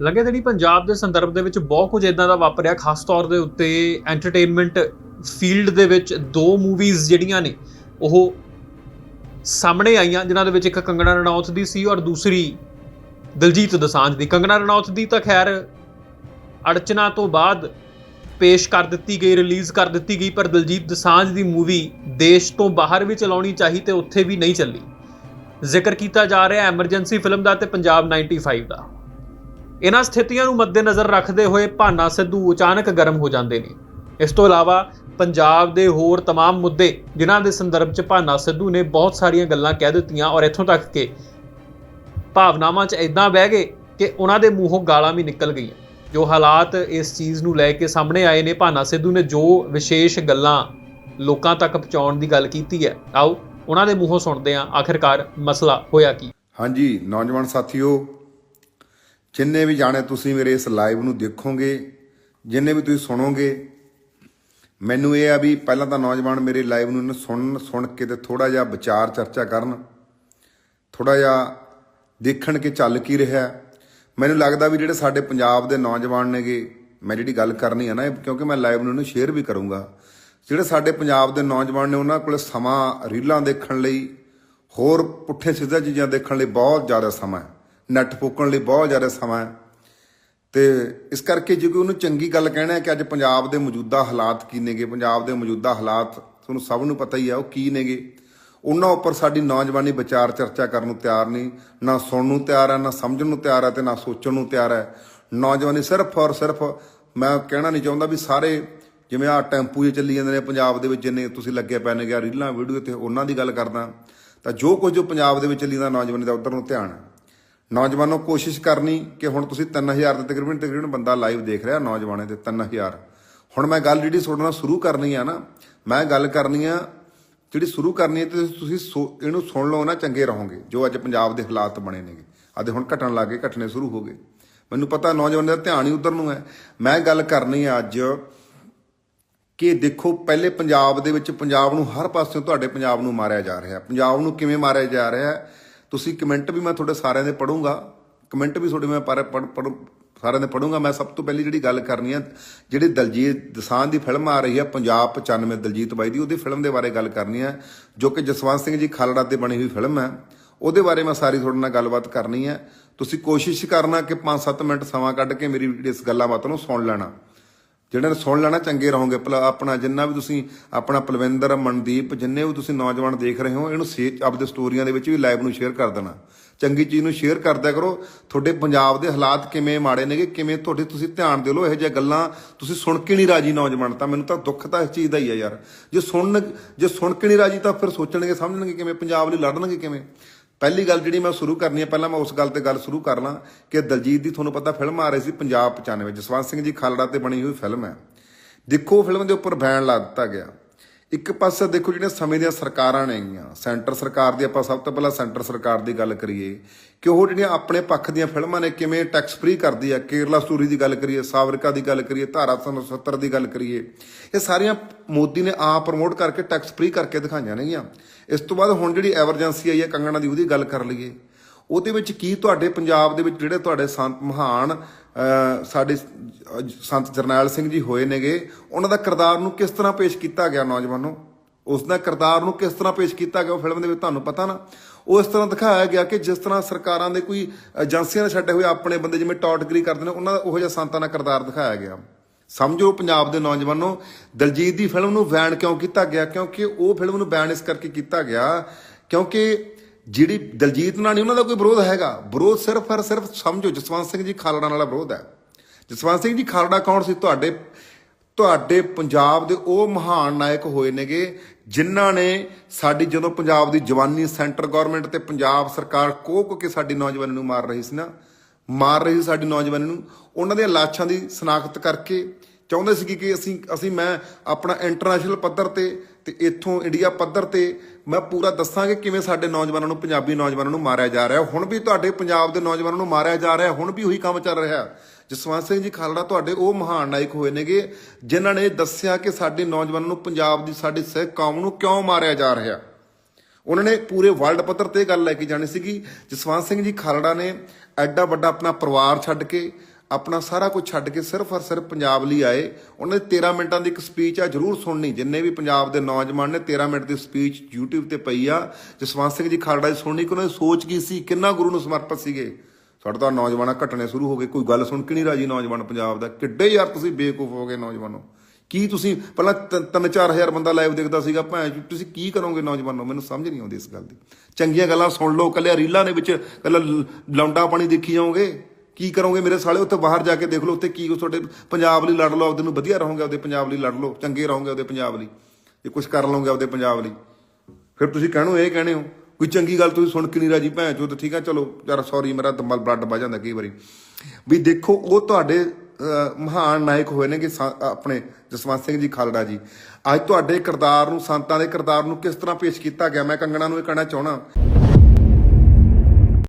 ਲੱਗੇ ਜਿਹੜੀ ਪੰਜਾਬ ਦੇ ਸੰਦਰਭ ਦੇ ਵਿੱਚ ਬਹੁਤ ਕੁਝ ਇਦਾਂ ਦਾ ਵਾਪਰਿਆ ਖਾਸ ਤੌਰ ਦੇ ਉੱਤੇ ਐਂਟਰਟੇਨਮੈਂਟ ਫੀਲਡ ਦੇ ਵਿੱਚ ਦੋ ਮੂਵੀਜ਼ ਜਿਹੜੀਆਂ ਨੇ, ਉਹ ਸਾਹਮਣੇ ਆਈਆਂ, ਜਿਨ੍ਹਾਂ ਦੇ ਵਿੱਚ ਇੱਕ ਕੰਗਣਾ ਰਣੌਤ ਦੀ ਸੀ ਔਰ ਦੂਸਰੀ ਦਿਲਜੀਤ ਦਸਾਂਝ ਦੀ। ਕੰਗਣਾ ਰਣੌਤ ਦੀ ਤਾਂ ਖੈਰ ਅੜਚਨਾ ਤੋਂ ਬਾਅਦ ਪੇਸ਼ ਕਰ ਦਿੱਤੀ ਗਈ ਰਿਲੀਜ਼ ਕਰ ਦਿੱਤੀ ਗਈ, ਪਰ ਦਿਲਜੀਤ ਦਸਾਂਝ ਦੀ ਮੂਵੀ ਦੇਸ਼ ਤੋਂ ਬਾਹਰ ਵੀ ਚਲਾਉਣੀ ਚਾਹੀ ਤੇ ਉੱਥੇ ਵੀ ਨਹੀਂ ਚੱਲੀ। ਜ਼ਿਕਰ ਕੀਤਾ ਜਾ ਰਿਹਾ ਐਮਰਜੈਂਸੀ ਫਿਲਮ ਦਾ ਤੇ ਪੰਜਾਬ 95 ਦਾ। ਇਹਨਾਂ ਸਥਿਤੀਆਂ ਨੂੰ ਮੱਦੇਨਜ਼ਰ ਰੱਖਦੇ ਹੋਏ ਭਾਨਾ ਸਿੱਧੂ ਅਚਾਨਕ ਗਰਮ ਹੋ ਜਾਂਦੇ ਨੇ ਇਸ ਤੋਂ ਇਲਾਵਾ ਪੰਜਾਬ ਦੇ ਹੋਰ तमाम ਮੁੱਦੇ ਜਿਨ੍ਹਾਂ ਦੇ ਸੰਦਰਭ 'ਚ ਭਾਨਾ ਸਿੱਧੂ ਨੇ ਬਹੁਤ ਸਾਰੀਆਂ ਗੱਲਾਂ ਕਹਿ ਦਿੱਤੀਆਂ ਔਰ ਇੱਥੋਂ ਤੱਕ ਕਿ ਭਾਵਨਾਵਾਂ 'ਚ ਇਦਾਂ ਬਹਿ ਗਏ ਕਿ ਉਹਨਾਂ ਦੇ ਮੂੰਹੋਂ ਗਾਲਾਂ ਵੀ ਨਿਕਲ ਗਈਆਂ ਜੋ ਹਾਲਾਤ ਇਸ ਚੀਜ਼ ਨੂੰ ਲੈ ਕੇ ਸਾਹਮਣੇ ਆਏ ਨੇ ਭਾਨਾ ਸਿੱਧੂ ਨੇ ਜੋ ਵਿਸ਼ੇਸ਼ ਗੱਲਾਂ ਲੋਕਾਂ ਤੱਕ ਪਹੁੰਚਾਉਣ ਦੀ ਗੱਲ ਕੀਤੀ ਹੈ ਆਓ ਉਹਨਾਂ ਦੇ ਮੂੰਹੋਂ ਸੁਣਦੇ ਹਾਂ ਆਖਿਰਕਾਰ ਮਸਲਾ ਹੋਇਆ ਕੀ ਹਾਂਜੀ ਨੌਜਵਾਨ ਸਾਥੀਓ ਜਿੰਨੇ ਵੀ ਜਾਣੇ ਤੁਸੀਂ ਮੇਰੇ ਇਸ ਲਾਈਵ ਨੂੰ ਦੇਖੋਗੇ, ਜਿੰਨੇ ਵੀ ਤੁਸੀਂ ਸੁਣੋਗੇ, ਮੈਨੂੰ ਇਹ ਆ ਵੀ ਪਹਿਲਾਂ ਤਾਂ ਨੌਜਵਾਨ ਮੇਰੇ ਲਾਈਵ ਨੂੰ ਸੁਣਨ, ਸੁਣ ਕੇ ਤੇ ਥੋੜਾ ਜਿਹਾ ਵਿਚਾਰ ਚਰਚਾ ਕਰਨ ਥੋੜਾ ਜਿਹਾ ਦੇਖਣ ਕਿ ਚੱਲ ਕੀ ਰਿਹਾ। ਮੈਨੂੰ ਲੱਗਦਾ ਵੀ ਜਿਹੜੇ ਸਾਡੇ ਪੰਜਾਬ ਦੇ ਨੌਜਵਾਨ ਨੇਗੇ, ਮੈਂ ਜਿਹੜੀ ਗੱਲ ਕਰਨੀ ਆ ਨਾ ਕਿਉਂਕਿ ਮੈਂ ਲਾਈਵ ਨੂੰ ਇਹਨੂੰ ਸ਼ੇਅਰ ਵੀ ਕਰੂੰਗਾ। ਜਿਹੜੇ ਸਾਡੇ ਪੰਜਾਬ ਦੇ ਨੌਜਵਾਨ ਨੇ ਉਹਨਾਂ ਕੋਲ ਸਮਾਂ ਰੀਲਾਂ ਦੇਖਣ ਲਈ, ਹੋਰ ਪੁੱਠੇ ਸਿੱਧੇ ਚੀਜ਼ਾਂ ਦੇਖਣ ਲਈ ਬਹੁਤ ਜ਼ਿਆਦਾ ਸਮਾਂ ਹੈ। ਨੈਟ ਫੂਕਣ ਲਈ ਬਹੁਤ ਜ਼ਿਆਦਾ ਸਮਾਂ ਹੈ। ਤੇ ਇਸ ਕਰਕੇ ਜੇ ਕੋਈ ਉਹਨੂੰ ਚੰਗੀ ਗੱਲ ਕਹਿਣਾ ਹੈ ਕਿ ਅੱਜ ਪੰਜਾਬ ਦੇ ਮੌਜੂਦਾ ਹਾਲਾਤ ਕੀ ਨੇਗੇ, ਪੰਜਾਬ ਦੇ ਮੌਜੂਦਾ ਹਾਲਾਤ, ਤੁਹਾਨੂੰ ਸਭ ਨੂੰ ਪਤਾ ਹੀ ਆ ਉਹ ਕੀ ਨੇਗੇ। ਉਹਨਾਂ ਉੱਪਰ ਸਾਡੀ ਨੌਜਵਾਨੀ ਵਿਚਾਰ ਚਰਚਾ ਕਰਨ ਨੂੰ ਤਿਆਰ ਨਹੀਂ। ਨਾ ਸੁਣਨ ਨੂੰ ਤਿਆਰ ਹੈ ਨਾ ਸਮਝਣ ਨੂੰ ਤਿਆਰ ਹੈ ਤੇ ਨਾ ਸੋਚਣ ਨੂੰ ਤਿਆਰ ਹੈ ਨੌਜਵਾਨੀ ਸਿਰਫ ਔਰ ਸਿਰਫ ਮੈਂ ਕਹਿਣਾ ਨਹੀਂ ਚਾਹੁੰਦਾ ਵੀ ਸਾਰੇ ਜਿਵੇਂ ਆ ਟੈਂਪੂ 'ਚ ਚੱਲੀ ਜਾਂਦੇ ਨੇ ਪੰਜਾਬ ਦੇ ਵਿੱਚ ਜਿੰਨੇ ਤੁਸੀਂ ਲੱਗੇ ਪਏ ਨੇ ਗਿਆ ਰੀਲਾਂ, ਵੀਡੀਓ ਤੇ ਉਹਨਾਂ ਦੀ ਗੱਲ ਕਰਦਾ। ਤਾਂ ਜੋ ਕੁਝ ਪੰਜਾਬ ਦੇ ਵਿੱਚ ਚੱਲੀ ਜਾਂਦਾ ਨੌਜਵਾਨੀ ਦਾ, ਉਧਰ ਨੂੰ ਧਿਆਨ। ਹੈ ਨੌਜਵਾਨੋ, ਕੋਸ਼ਿਸ਼ ਕਰਨੀ ਕਿ ਹੁਣ ਤੁਸੀਂ 3000 ਦੇ ਤਕਰੀਬਨ ਤਕਰੀਬਨ ਬੰਦਾ ਲਾਈਵ ਦੇਖ ਰਿਹਾ ਨੌਜਵਾਨੇ ਦੇ 3000 ਹੁਣ ਮੈਂ ਗੱਲ ਜਿਹੜੀ ਤੁਹਾਡੇ ਨਾਲ ਸ਼ੁਰੂ ਕਰਨੀ ਆ ਨਾ, ਮੈਂ ਗੱਲ ਕਰਨੀ ਆ, ਜਿਹੜੀ ਸ਼ੁਰੂ ਕਰਨੀ ਹੈ ਤੇ ਤੁਸੀਂ ਸੋ- ਇਹਨੂੰ ਸੁਣ ਲਓ ਨਾ, ਚੰਗੇ ਰਹੋਗੇ, ਜੋ ਅੱਜ ਪੰਜਾਬ ਦੇ ਹਾਲਾਤ ਬਣੇ ਨੇਗੇ। ਆਦੇ ਹੁਣ ਘਟਣ ਲੱਗੇ ਘਟਨੇ ਸ਼ੁਰੂ ਹੋ ਗਏ। ਮੈਨੂੰ ਪਤਾ ਨੌਜਵਾਨਾਂ ਦਾ ਧਿਆਨ ਹੀ ਉਧਰ ਨੂੰ ਹੈ। ਮੈਂ ਗੱਲ ਕਰਨੀ ਆ ਅੱਜ ਕਿ ਦੇਖੋ, ਪਹਿਲੇ ਪੰਜਾਬ ਦੇ ਵਿੱਚ ਪੰਜਾਬ ਨੂੰ ਹਰ ਪਾਸਿਓਂ ਤੁਹਾਡੇ ਪੰਜਾਬ ਨੂੰ ਮਾਰਿਆ ਜਾ ਰਿਹਾ। ਪੰਜਾਬ ਨੂੰ ਕਿਵੇਂ ਮਾਰਿਆ ਜਾ ਰਿਹਾ? ਤੁਸੀਂ ਕਮੈਂਟ ਵੀ ਮੈਂ ਤੁਹਾਡੇ ਸਾਰਿਆਂ ਦੇ ਪੜੂੰਗਾ ਕਮੈਂਟ ਵੀ ਤੁਹਾਡੇ ਮੈਂ ਪਰ ਪੜ੍ਹ- ਪੜ੍ਹ- ਸਾਰਿਆਂ ਦੇ ਪੜੂੰਗਾ ਮੈਂ ਸਭ ਤੋਂ ਪਹਿਲੀ ਜਿਹੜੀ ਗੱਲ ਕਰਨੀ ਹੈ ਜਿਹੜੀ ਦਲਜੀਤ ਦਸਾਂ ਦੀ ਫਿਲਮ ਆ ਰਹੀ ਹੈ ਪੰਜਾਬ 95 ਦਲਜੀਤ ਬਾਈ ਦੀ, ਉਹਦੀ ਫਿਲਮ ਦੇ ਬਾਰੇ ਗੱਲ ਕਰਨੀ ਹੈ ਜੋ ਕਿ ਜਸਵੰਤ ਸਿੰਘ ਜੀ ਖਾਲੜਾ ਤੇ ਬਣੀ ਹੋਈ ਫਿਲਮ ਹੈ ਉਹਦੇ ਬਾਰੇ ਮੈਂ ਸਾਰੀ ਤੁਹਾਡੇ ਨਾਲ ਗੱਲਬਾਤ ਕਰਨੀ ਹੈ ਤੁਸੀਂ ਕੋਸ਼ਿਸ਼ ਕਰਨਾ ਕਿ 5-7 ਮਿੰਟ ਸਮਾਂ ਕੱਢ ਕੇ ਮੇਰੀ ਇਸ ਗੱਲਾਂ ਬਾਤਾਂ ਨੂੰ ਸੁਣ ਲੈਣਾ। ਜਿਹੜੇ ਨੇ ਸੁਣ ਲੈਣਾ, ਚੰਗੇ ਰਹੋਗੇ। ਭਲਾ ਆਪਣਾ ਜਿੰਨਾ ਵੀ ਤੁਸੀਂ, ਆਪਣਾ ਪਲਵਿੰਦਰ, ਮਨਦੀਪ, ਜਿੰਨੇ ਵੀ ਤੁਸੀਂ ਨੌਜਵਾਨ ਦੇਖ ਰਹੇ ਹੋ, ਇਹਨੂੰ ਸੇ ਆਪਦੇ ਸਟੋਰੀਆਂ ਦੇ ਵਿੱਚ ਵੀ ਲਾਈਵ ਨੂੰ ਸ਼ੇਅਰ ਕਰ ਦੇਣਾ। ਚੰਗੀ ਚੀਜ਼ ਨੂੰ ਸ਼ੇਅਰ ਕਰਦਿਆ ਕਰੋ। ਤੁਹਾਡੇ ਪੰਜਾਬ ਦੇ ਹਾਲਾਤ ਕਿਵੇਂ ਮਾੜੇ ਨੇਗੇ, ਕਿਵੇਂ ਤੁਹਾਡੇ ਤੁਸੀਂ ਧਿਆਨ ਦੇ ਲਓ, ਇਹੋ ਜਿਹੀਆਂ ਗੱਲਾਂ ਤੁਸੀਂ ਸੁਣ ਕੇ ਨਹੀਂ ਰਾਜੀ ਨੌਜਵਾਨ, ਤਾਂ ਮੈਨੂੰ ਤਾਂ ਦੁੱਖ ਤਾਂ ਇਸ ਚੀਜ਼ ਦਾ ਹੀ ਆ ਯਾਰ। ਜੇ ਸੁਣਨ, ਜੇ ਸੁਣ ਕੇ ਨਹੀਂ ਰਾਜੀ, ਤਾਂ ਫਿਰ ਸੋਚਣਗੇ, ਸਮਝਣਗੇ ਕਿਵੇਂ, ਪੰਜਾਬ ਲਈ ਲੜਨਗੇ ਕਿਵੇਂ। ਪਹਿਲੀ ਗੱਲ ਜਿਹੜੀ ਮੈਂ ਸ਼ੁਰੂ ਕਰਨੀ ਹੈ, ਪਹਿਲਾਂ ਮੈਂ ਉਸ ਗੱਲ ਤੇ ਗੱਲ ਸ਼ੁਰੂ ਕਰ ਲਾਂ ਕਿ ਦਲਜੀਤ ਦੀ ਤੁਹਾਨੂੰ ਪਤਾ ਫਿਲਮ ਆ ਰਹੀ ਸੀ ਪੰਜਾਬ 95 ਜਸਵੰਤ ਸਿੰਘ ਜੀ ਖਾਲੜਾ ਤੇ ਬਣੀ ਹੋਈ ਫਿਲਮ ਹੈ। ਦੇਖੋ ਫਿਲਮ ਦੇ ਉੱਪਰ ਬੈਨ ਲਾ ਦਿੱਤਾ ਗਿਆ। ਇੱਕ ਪਾਸੇ ਦੇਖੋ ਜਿਹੜੀਆਂ ਸਮੇਂ ਦੀਆਂ ਸਰਕਾਰਾਂ ਨੇਗੀਆਂ ਸੈਂਟਰ ਸਰਕਾਰ ਦੀ ਆਪਾਂ ਸਭ ਤੋਂ ਪਹਿਲਾਂ ਸੈਂਟਰ ਸਰਕਾਰ ਦੀ ਗੱਲ ਕਰੀਏ, ਕਿ ਉਹ ਜਿਹੜੀਆਂ ਆਪਣੇ ਪੱਖ ਦੀਆਂ ਫਿਲਮਾਂ ਨੇ ਕਿਵੇਂ ਟੈਕਸ ਫ੍ਰੀ ਕਰਦੀ ਹੈ ਕੇਰਲਾ ਸਟੋਰੀ ਦੀ ਗੱਲ ਕਰੀਏ ਸਾਵਰਕਾ ਦੀ ਗੱਲ ਕਰੀਏ, ਧਾਰਾ 370 ਦੀ ਗੱਲ ਕਰੀਏ, ਇਹ ਸਾਰੀਆਂ ਮੋਦੀ ਨੇ ਆਪ ਪ੍ਰਮੋਟ ਕਰਕੇ ਟੈਕਸ ਫ੍ਰੀ ਕਰਕੇ ਦਿਖਾਈਆਂ ਨੇਗੀਆਂ ਇਸ ਤੋਂ ਬਾਅਦ ਹੁਣ ਜਿਹੜੀ ਐਮਰਜੈਂਸੀ ਆਈ ਹੈ ਕੰਗਣਾ ਦੀ, ਉਹਦੀ ਗੱਲ ਕਰ ਲਈਏ। ਉਹਦੇ ਵਿੱਚ ਕੀ ਤੁਹਾਡੇ ਪੰਜਾਬ ਦੇ ਵਿੱਚ ਜਿਹੜੇ ਤੁਹਾਡੇ ਸੰਤ ਮਹਾਨ ਸਾਡੇ ਸੰਤ ਜਰਨੈਲ ਸਿੰਘ ਜੀ ਹੋਏ ਨੇਗੇ, ਉਹਨਾਂ ਦਾ ਕਿਰਦਾਰ ਨੂੰ ਕਿਸ ਤਰ੍ਹਾਂ ਪੇਸ਼ ਕੀਤਾ ਗਿਆ ਨੌਜਵਾਨੋ? ਉਸ ਦਾ ਕਿਰਦਾਰ ਨੂੰ ਕਿਸ ਤਰ੍ਹਾਂ ਪੇਸ਼ ਕੀਤਾ ਗਿਆ ਉਹ ਫਿਲਮ ਦੇ ਵਿੱਚ ਤੁਹਾਨੂੰ ਪਤਾ ਨਾ? ਉਹ ਇਸ ਤਰ੍ਹਾਂ ਦਿਖਾਇਆ ਗਿਆ ਕਿ ਜਿਸ ਤਰ੍ਹਾਂ ਸਰਕਾਰਾਂ ਦੇ ਕੋਈ ਏਜੰਸੀਆਂ ਨੇ ਛੱਡੇ ਹੋਏ ਆਪਣੇ ਬੰਦੇ ਜਿਵੇਂ ਟੌਟਗਰੀ ਕਰਦੇ ਨੇ, ਉਹਨਾਂ ਦਾ ਉਹੋ ਜਿਹਾ ਸੰਤਾਂ ਦਾ ਕਿਰਦਾਰ ਦਿਖਾਇਆ ਗਿਆ। ਸਮਝੋ ਪੰਜਾਬ ਦੇ ਨੌਜਵਾਨੋ, ਦਲਜੀਤ ਦੀ ਫਿਲਮ ਨੂੰ ਬੈਨ ਕਿਉਂ ਕੀਤਾ ਗਿਆ? ਕਿਉਂਕਿ ਉਹ ਫਿਲਮ ਨੂੰ ਬੈਨ ਇਸ ਕਰਕੇ ਕੀਤਾ ਗਿਆ, ਕਿਉਂਕਿ ਜਿਹੜੀ ਦਲਜੀਤ ਨਾਲ ਨਹੀਂ, ਉਹਨਾਂ ਦਾ ਕੋਈ ਵਿਰੋਧ ਹੈਗਾ। ਵਿਰੋਧ ਸਿਰਫ ਔਰ ਸਿਰਫ ਸਮਝੋ, ਜਸਵੰਤ ਸਿੰਘ ਜੀ ਖਾਲੜਾ ਨਾਲ ਵਿਰੋਧ ਹੈ। ਜਸਵੰਤ ਸਿੰਘ ਜੀ ਖਾਲੜਾ ਕੌਣ ਸੀ? ਤੁਹਾਡੇ ਤੁਹਾਡੇ ਪੰਜਾਬ ਦੇ ਉਹ ਮਹਾਨ ਨਾਇਕ ਹੋਏ ਨੇਗੇ, ਜਿਨ੍ਹਾਂ ਨੇ ਸਾਡੀ ਜਦੋਂ ਪੰਜਾਬ ਦੀ ਜਵਾਨੀ ਸੈਂਟਰ ਗਵਰਨਮੈਂਟ ਤੇ ਪੰਜਾਬ ਸਰਕਾਰ ਕੋਹ ਕੋ ਕੇ ਸਾਡੀ ਨੌਜਵਾਨੀ ਨੂੰ ਮਾਰ ਰਹੀ ਸੀ ਨਾ, ਮਾਰ ਰਹੀ ਸੀ ਸਾਡੀ ਨੌਜਵਾਨੀ ਨੂੰ, ਉਹਨਾਂ ਦੀਆਂ ਲਾਸ਼ਾਂ ਦੀ ਸਨਾਖਤ ਕਰਕੇ ਚਾਹੁੰਦੇ ਸੀ ਕਿ ਅਸੀਂ ਅਸੀਂ ਮੈਂ ਆਪਣਾ ਇੰਟਰਨੈਸ਼ਨਲ ਪੱਧਰ ਤੇ ਤੇ ਇੱਥੋਂ ਇੰਡੀਆ ਪੱਧਰ ਤੇ ਮੈਂ ਪੂਰਾ ਦੱਸਾਂਗੇ ਕਿਵੇਂ ਸਾਡੇ ਨੌਜਵਾਨਾਂ ਨੂੰ, ਪੰਜਾਬੀ ਨੌਜਵਾਨਾਂ ਨੂੰ ਮਾਰਿਆ ਜਾ ਰਿਹਾ। ਹੁਣ ਵੀ ਤੁਹਾਡੇ ਪੰਜਾਬ ਦੇ ਨੌਜਵਾਨਾਂ ਨੂੰ ਮਾਰਿਆ ਜਾ ਰਿਹਾ, ਹੁਣ ਵੀ ਉਹੀ ਕੰਮ ਚੱਲ ਰਿਹਾ। ਜਸਵੰਤ ਸਿੰਘ ਜੀ ਖਾਲੜਾ, ਤੁਹਾਡੇ ਉਹ ਮਹਾਨ ਨਾਇਕ ਹੋਏ ਨੇਗੇ, ਜਿਨ੍ਹਾਂ ਨੇ ਦੱਸਿਆ ਕਿ ਸਾਡੇ ਨੌਜਵਾਨਾਂ ਨੂੰ ਪੰਜਾਬ ਦੀ ਸਾਡੀ ਸਿੱਖ ਕੌਮ ਨੂੰ ਕਿਉਂ ਮਾਰਿਆ ਜਾ ਰਿਹਾ। ਉਹਨਾਂ ਨੇ ਪੂਰੇ ਵਰਲਡ ਪੱਧਰ ਤੇ ਗੱਲ ਲੈ ਕੇ ਜਾਣੀ ਸੀਗੀ। ਜਸਵੰਤ ਸਿੰਘ ਜੀ ਖਾਲੜਾ ਨੇ ਐਡਾ ਵੱਡਾ ਆਪਣਾ ਪਰਿਵਾਰ ਛੱਡ ਕੇ ਆਪਣਾ ਸਾਰਾ ਕੁਝ ਛੱਡ ਕੇ ਸਿਰਫ ਔਰ ਸਿਰਫ ਪੰਜਾਬ ਲਈ ਆਏ। ਉਹਨਾਂ ਦੀ 13 ਮਿੰਟਾਂ ਦੀ ਇੱਕ ਸਪੀਚ ਆ ਜਰੂਰ ਸੁਣਨੀ। ਜਿੰਨੇ ਵੀ ਪੰਜਾਬ ਦੇ ਨੌਜਵਾਨ ਨੇ 13 ਮਿੰਟ ਦੀ ਸਪੀਚ YouTube ਤੇ ਪਈ ਆ। ਜਸਵੰਤ ਸਿੰਘ ਜੀ ਖਾਲੜਾ ਜੀ ਸੁਣਨੀ ਕਿ ਉਹਨਾਂ ਦੀ ਸੋਚ ਕੀ ਸੀ ਕਿੰਨਾ ਗੁਰੂ ਨੂੰ ਸਮਰਪਿਤ ਸੀਗੇ। ਸਾਡੇ ਤਾਂ ਨੌਜਵਾਨਾਂ ਘਟਣੇ ਸ਼ੁਰੂ ਹੋ ਗਏ। ਕੋਈ ਗੱਲ ਸੁਣ ਕੇ ਨਹੀਂ ਰਾਜੀ ਨੌਜਵਾਨ ਪੰਜਾਬ ਦਾ? ਕਿੱਡੇ ਯਾਰ ਤੁਸੀਂ ਬੇਕੂਫ ਹੋ ਗਏ ਨੌਜਵਾਨੋ। ਕੀ ਤੁਸੀਂ ਪਹਿਲਾਂ 3-4000 ਬੰਦਾ ਲਾਈਵ ਦੇਖਦਾ ਸੀਗਾ ਭੈਣ ਚੋ, ਤੁਸੀਂ ਕੀ ਕਰੋਗੇ ਨੌਜਵਾਨੋ? ਮੈਨੂੰ ਸਮਝ ਨਹੀਂ ਆਉਂਦੀ ਇਸ ਗੱਲ ਦੀ। ਚੰਗੀਆਂ ਗੱਲਾਂ ਸੁਣ ਲਓ ਕੱਲਿਆ ਰੀਲਾਂ ਦੇ ਵਿੱਚ ਕੱਲਾ ਲੌਂਡਾ ਪਾਣੀ ਦੇਖੀ ਜਾਓਗੇ। ਕੀ ਕਰੋਗੇ ਮੇਰੇ ਸਾਲੇ? ਉੱਥੇ ਬਾਹਰ ਜਾ ਕੇ ਦੇਖ ਲਓ, ਉੱਥੇ ਕੀ ਤੁਹਾਡੇ ਪੰਜਾਬ ਲਈ ਲੜ ਲਓ, ਆਪਦੇ ਨੂੰ ਵਧੀਆ ਰਹੋਗੇ, ਆਪਦੇ ਪੰਜਾਬ ਲਈ ਲੜ ਲਓ, ਚੰਗੇ ਰਹੋਗੇ ਆਪਦੇ ਪੰਜਾਬ ਲਈ। ਜੇ ਕੁਝ ਕਰ ਲਓਗੇ ਆਪਦੇ ਪੰਜਾਬ ਲਈ। ਫਿਰ ਤੁਸੀਂ ਕਹਿਣੋ, ਇਹ ਕਹਿਣੇ ਹੋ, ਕੋਈ ਚੰਗੀ ਗੱਲ ਤੁਸੀਂ ਸੁਣ ਕੇ ਨਹੀਂ ਰਾਜੀ, ਭੈਣ ਚੋ ਤਾਂ ਠੀਕ ਆ, ਚਲੋ, ਯਾਰ ਸੌਰੀ ਮੇਰਾ ਦਮਲ ਬਲੱਡ ਵੱਜ ਜਾਂਦਾ ਕਈ ਵਾਰੀ। ਵੀ ਦੇਖੋ, ਉਹ ਤੁਹਾਡੇ ਮਹਾਨ ਨਾਇਕ ਹੋਏ ਨੇ ਕਿ ਆਪਣੇ, ਜਸਵੰਤ ਸਿੰਘ ਜੀ, ਖਾਲੜਾ ਜੀ। ਅੱਜ ਤੁਹਾਡੇ ਕਿਰਦਾਰ ਨੂੰ, ਸੰਤਾਂ ਦੇ ਕਿਰਦਾਰ ਨੂੰ ਕਿਸ ਤਰ੍ਹਾਂ ਪੇਸ਼ ਕੀਤਾ ਗਿਆ? ਮੈਂ ਕੰਗਣਾ ਨੂੰ ਇਹ ਕਹਿਣਾ ਚਾਹਣਾ